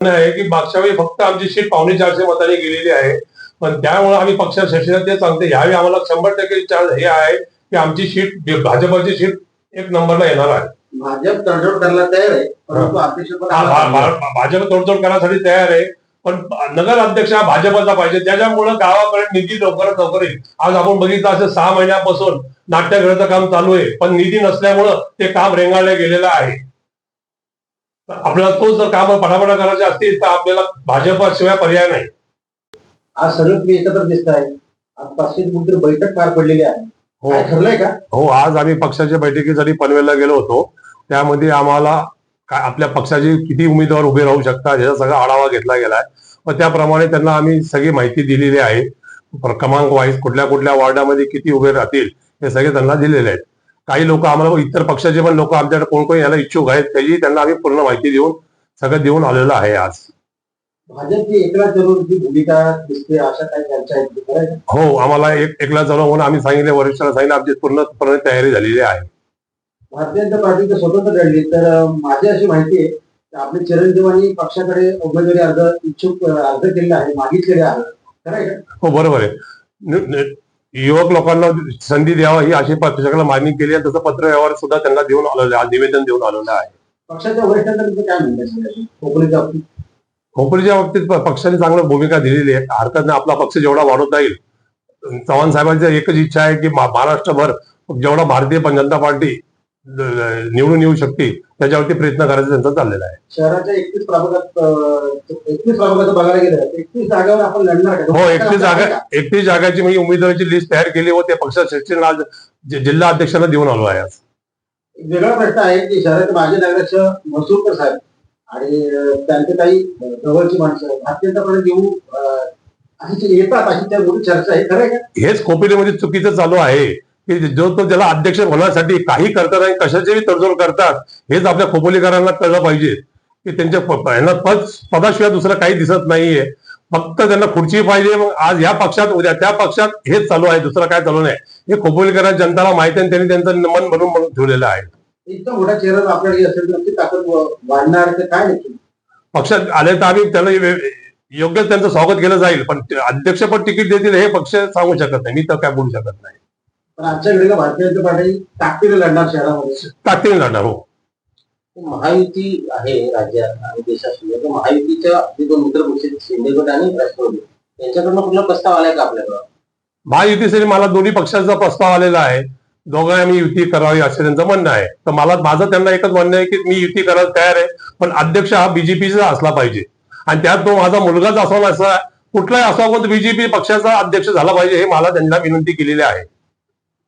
आहे की मागच्या वेळी फक्त आमची सीट पावणे चारशे मतांनी गेलेली आहे. पण त्यामुळे आम्ही पक्ष शिवसेना ते सांगते यावेळी आम्हाला शंभर टक्के चान्स हे आहे की आमची सीट भाजपची सीट एक नंबरला येणार आहे. भाजप तडजोड करायला तयार आहे परंतु भाजप तोडतोड करण्यासाठी तयार आहे. पण नगर अध्यक्ष हा भाजपचा पाहिजे. त्याच्यामुळे गावाकडे निधी लवकरात लवकर येईल. आज आपण बघितलं असं सहा महिन्यापासून नाट्यगृहाचं काम चालू आहे. पण निधी नसल्यामुळं ते काम रेंगाळलं गेलेलं आहे. आपल्याला तो जर काम पटापटा करायचे असतील तर आपल्याला भाजपशिवाय पर्याय नाही. आज सगळे तुम्ही एकत्र दिसत आहे. आज पाचशे कुठेतरी बैठक पार पडलेली आहे. काय ठरलंय का? हो आज आम्ही पक्षाच्या बैठकीसाठी पनवेलला गेलो होतो त्यामध्ये आम्हाला काय आपल्या पक्षाचे किती उमेदवार उभे राहू शकतात याचा सगळा आढावा घेतला गेलाय. व त्याप्रमाणे त्यांना आम्ही सगळी माहिती दिलेली आहे. क्रमांक वाईज कुठल्या कुठल्या वॉर्डामध्ये किती उभे राहतील हे सगळे त्यांना दिलेले आहेत. काही लोक आम्हाला इतर पक्षाचे पण लोक आमच्याकडे कोण कोण याला इच्छुक आहेत त्याची त्यांना आम्ही पूर्ण माहिती देऊन सगळं देऊन आलेलो आहे आज. भाजपची एकला जरूरची भूमिका दिसते अशा काही चर्चा आहेत? हो आम्हाला एक एकला जण म्हणून आम्ही सांगितले वरिष्ठांना सांगितलं आमची पूर्णपणे तयारी झालेली आहे. भारतीय जनता पार्टी जर स्वतंत्र लढली तर माझी अशी माहिती आहे की आपले चिरंजीवांनी पक्षाकडे उमेदवारी अर्ज इच्छुक अर्ज केलेला आहे मागितलेले आहे. हो बरोबर आहे. युवक लोकांना संधी द्यावा ही अशी पक्षाला मागणी केली आहे तसं पत्र व्यवहार सुद्धा त्यांना देऊन आलेलं आहे निवेदन देऊन आलेलं आहे. पक्षाच्या काय बाबतीत? खोपरीच्या बाबतीत पक्षाने चांगलं भूमिका दिलेली आहे. हरकत नाही आपला पक्ष जेवढा वाढवता येईल चव्हाण साहेबांची एकच इच्छा आहे की महाराष्ट्रभर जेवढा भारतीय जनता पार्टी निवडून येऊ शकते त्याच्यावरती प्रयत्न करायचा त्यांचा चाललेला आहे. शहराच्या एकतीस प्रभागात एकतीस प्रभागाचं बघायला गेलं एकतीस जागावर आपण लढणार हो एकतीस जागा एकतीस जागाची मी उमेदवाराची लिस्ट तयार केली व ते पक्षा शिक्षण आज जिल्हा अध्यक्षांना देऊन आलो आहे आज. एक वेगळा प्रश्न आहे की शहराचे माजी नगराध्यक्ष मसूरकर साहेब आणि त्यांचे काही जवळची माणसं भारतीय जनता पार्टी घेऊन अं, अशी येतात अशी त्या मोठी चर्चा आहे खरं हेच खोपिरीमध्ये चुकीचं चालू आहे. की जो तो त्याला अध्यक्ष होण्यासाठी काही करतात आणि कशाचीही तडजोड करतात हेच आपल्या खोपोलीकरांना कळलं पाहिजे. की त्यांच्या यांना पद पदाशिवाय दुसरं काही दिसत नाहीये. फक्त त्यांना खुर्ची पाहिजे. मग आज या पक्षात उद्या त्या पक्षात हेच चालू आहे. दुसरं काय चालू नाही. हे खोपोलीकरांना जनताला माहिती आहे आणि त्यांनी त्यांचं मन बनवून बनवून ठेवलेलं आहे. इतका मोठा चेहरा जर आपल्याकडे असेल तर आमची ताकद व- वाढणार तर काय पक्षात आले तर आम्ही त्याला योग्य त्यांचं स्वागत केलं जाईल. पण ते अध्यक्ष पण तिकीट देतील हे पक्ष सांगू शकत नाही. मी तर काय बोलू शकत नाही. पण आजच्या घडीला भारतीय जनता पार्टी ताकदीने लढणार शहरामध्ये. ताकदीने लढणार हो. महायुती आहे राज्यात आणि देशात महायुतीच्या जे दोन मित्रपक्ष शिंदे गट आणि राष्ट्रवादी यांच्याकडनं कुठला प्रस्ताव आलाय का आपल्याकडं? महायुतीसाठी मला दोन्ही पक्षांचा प्रस्ताव आलेला आहे. दोघांनी आम्ही युती करावी असं त्यांचं म्हणणं आहे. तर मला माझं त्यांना एकच म्हणणं आहे की मी युती करायला तयार आहे पण अध्यक्ष हा बीजेपीचा असला पाहिजे. आणि त्यात तो माझा मुलगाच असावा असा कुठलाही असावा बीजेपी पक्षाचा अध्यक्ष झाला पाहिजे हे मला त्यांना विनंती केलेली आहे.